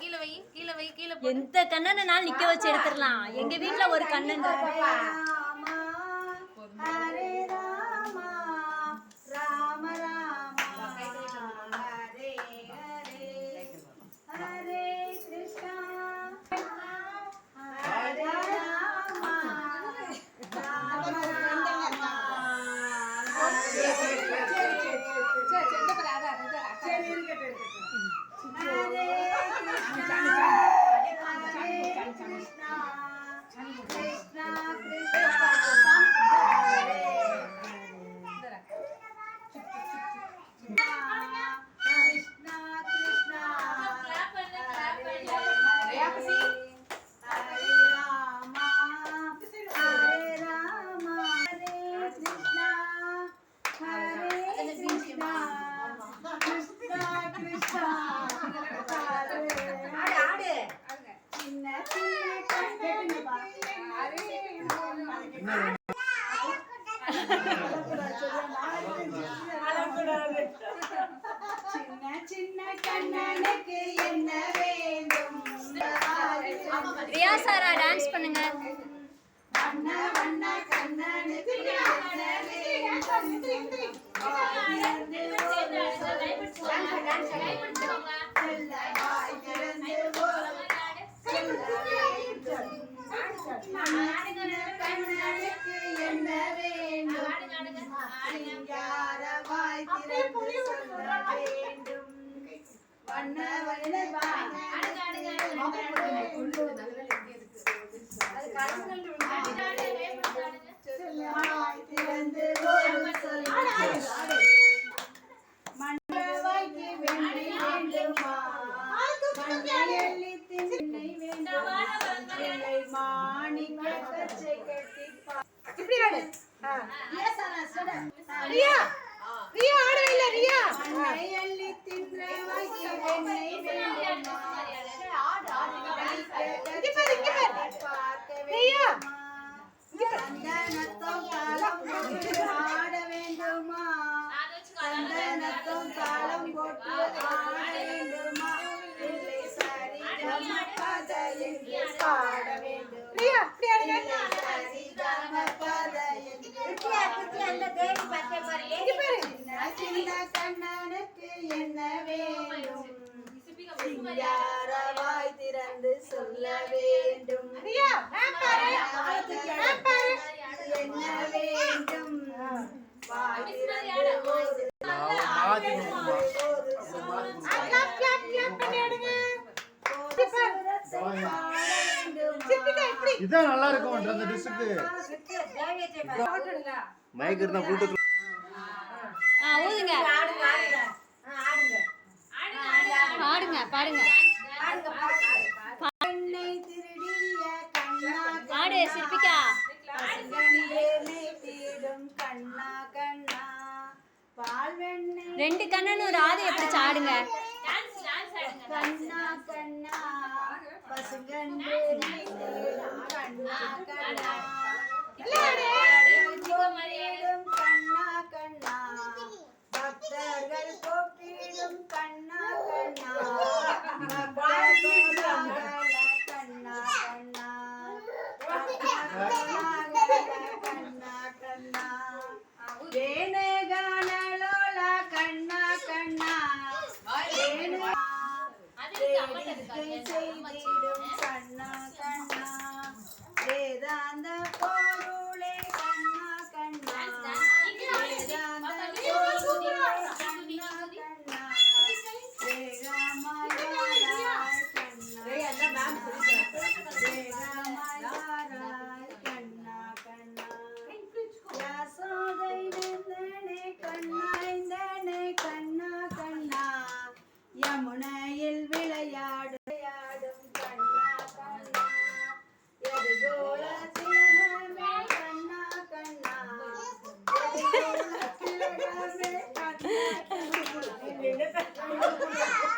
கீழே வை கீழே வை கீழே எந்த கண்ணனாலும் நிக்க வச்சு எடுத்துடலாம்? எங்க வீட்டுல ஒரு கண்ணன் ரியா சாரா டான்ஸ் பண்ணுங்க நாடுங்க ರಿಯಾ ರಿಯಾ ಆಡೋ ಇಲ್ಲ ರಿಯಾ ಮನೆಯಲ್ಲಿ ತಿಂದ್ರೆ யாரவாய் திறந்து சொல்ல வேண்டும்? என்ன வேண்டும்? இதான் நல்லா இருக்கும் அந்த மைக் இருந்தா ஊதுங்க. பாருங்க. பாடு சிற்பிகா. ரெண்டு கண்ணனு ராதை எப்படி சாடுங்க. கண்ணா கண்ணா. பசுங்கன்றே செய்திடும் கண்ணா கண்ணா. வேதாந்த பொருளே கண்ணா கண்ணா. வேதாந்த பொருளே கண்ணா கண்ணா. வேதாமயாராய் கண்ணா வேதாமயாராய் கண்ணா கண்ணா கண்ணா கண்ணா யமுனையே Thank you.